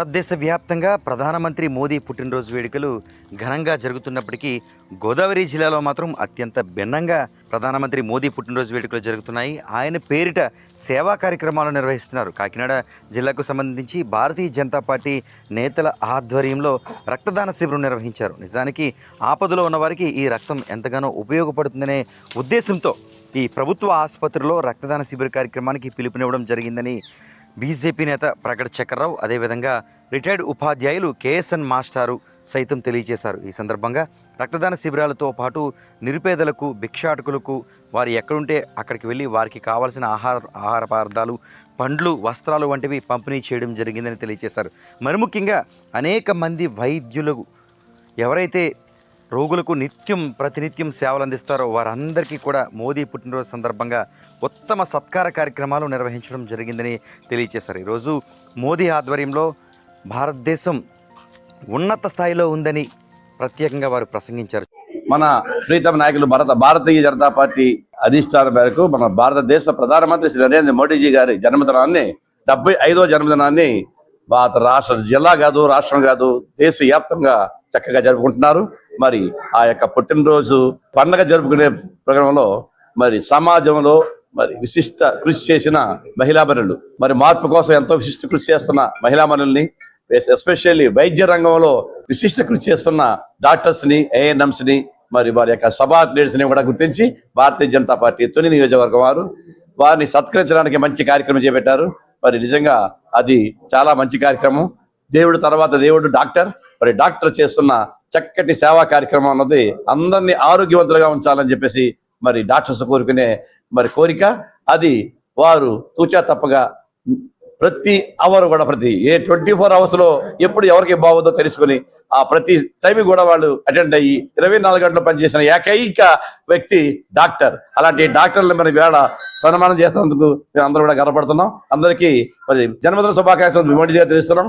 భారతదేశ వ్యాప్తంగా ప్రధానమంత్రి మోదీ పుట్టినరోజు వేడుకలు ఘనంగా జరుగుతున్నప్పటికీ గోదావరి జిల్లాలో మాత్రం అత్యంత భిన్నంగా ప్రధానమంత్రి మోదీ పుట్టినరోజు వేడుకలు జరుగుతున్నాయి. ఆయన పేరిట సేవా కార్యక్రమాలు నిర్వహిస్తున్నారు. కాకినాడ జిల్లాకు సంబంధించి భారతీయ జనతా పార్టీ నేతల ఆధ్వర్యంలో రక్తదాన శిబిరం నిర్వహించారు. నిజానికి ఆపదలో ఉన్నవారికి ఈ రక్తం ఎంతగానో ఉపయోగపడుతుందనే ఉద్దేశంతో ఈ ప్రభుత్వ ఆసుపత్రిలో రక్తదాన శిబిర కార్యక్రమానికి పిలుపునివ్వడం జరిగిందని బీజేపీ నేత ప్రకట చక్రరావు అదేవిధంగా రిటైర్డ్ ఉపాధ్యాయులు కేఎస్ఎన్ మాస్టారు సైతం తెలియజేశారు. ఈ సందర్భంగా రక్తదాన శిబిరాలతో పాటు నిరుపేదలకు భిక్షాటకులకు వారు ఎక్కడుంటే అక్కడికి వెళ్ళి వారికి కావాల్సిన ఆహార ఆహార పదార్థాలు పండ్లు వస్త్రాలు వంటివి పంపిణీ చేయడం జరిగిందని తెలియజేశారు. మరి ముఖ్యంగా అనేక మంది వైద్యులు ఎవరైతే రోగులకు నిత్యం ప్రతినిత్యం సేవలు అందిస్తారో వారందరికీ కూడా మోదీ పుట్టినరోజు సందర్భంగా ఉత్తమ సత్కార కార్యక్రమాలు నిర్వహించడం జరిగిందని తెలియజేశారు ఈరోజు మోదీ ఆధ్వర్యంలో భారతదేశం ఉన్నత స్థాయిలో ఉందని ప్రత్యేకంగా వారు ప్రసంగించారు. మన ప్రీతమ నాయకులు భారత భారతీయ జనతా పార్టీ అధిష్టానం మేరకు మన భారతదేశ ప్రధానమంత్రి శ్రీ నరేంద్ర మోడీజీ గారి జన్మదినాన్ని డెబ్బై ఐదో జన్మదినాన్ని భారత రాష్ట్ర జిల్లా కాదు రాష్ట్రం కాదు దేశవ్యాప్తంగా చక్కగా జరుపుకుంటున్నారు. మరి ఆ యొక్క పుట్టినరోజు పండగ జరుపుకునే ప్రోగ్రాంలో మరి సమాజంలో మరి విశిష్ట కృషి చేసిన మహిళామణులు. మరి మార్పు కోసం ఎంతో విశిష్ట కృషి చేస్తున్న మహిళామణుల్ని ఎస్పెషల్లీ వైద్య రంగంలో విశిష్ట కృషి చేస్తున్న డాక్టర్స్ని ఏఎన్ఎంస్ని మరి వారి యొక్క సభా లీడర్స్ని కూడా గుర్తించి భారతీయ జనతా పార్టీ తొలి నియోజకవర్గం వారు. వారిని సత్కరించడానికి మంచి కార్యక్రమం చేపట్టారు. మరి నిజంగా అది చాలా మంచి కార్యక్రమం. దేవుడు తర్వాత దేవుడు డాక్టర్. మరి డాక్టర్ చేస్తున్న చక్కటి సేవా కార్యక్రమం అన్నది అందరినీ ఆరోగ్యవంతులుగా ఉంచాలని చెప్పేసి మరి డాక్టర్స్ కోరుకునే మరి కోరిక. అది వారు తూచా తప్పగా ప్రతి అవర్ కూడా ప్రతి ఏ ట్వంటీ ఫోర్ అవర్స్లో ఎప్పుడు ఎవరికి బాగుందో తెలుసుకుని ఆ ప్రతి టైం కూడా వాళ్ళు అటెండ్ అయ్యి ఇరవై నాలుగు గంటలు పనిచేసిన ఏకైక వ్యక్తి డాక్టర్. అలాంటి డాక్టర్లు మరి వేళ సన్మానం చేస్తున్నందుకు మేము అందరూ కూడా గర్వపడుతున్నాం. అందరికీ మరి జన్మదిన శుభాకాంక్షలు. మోడీ తెలుస్తున్నాం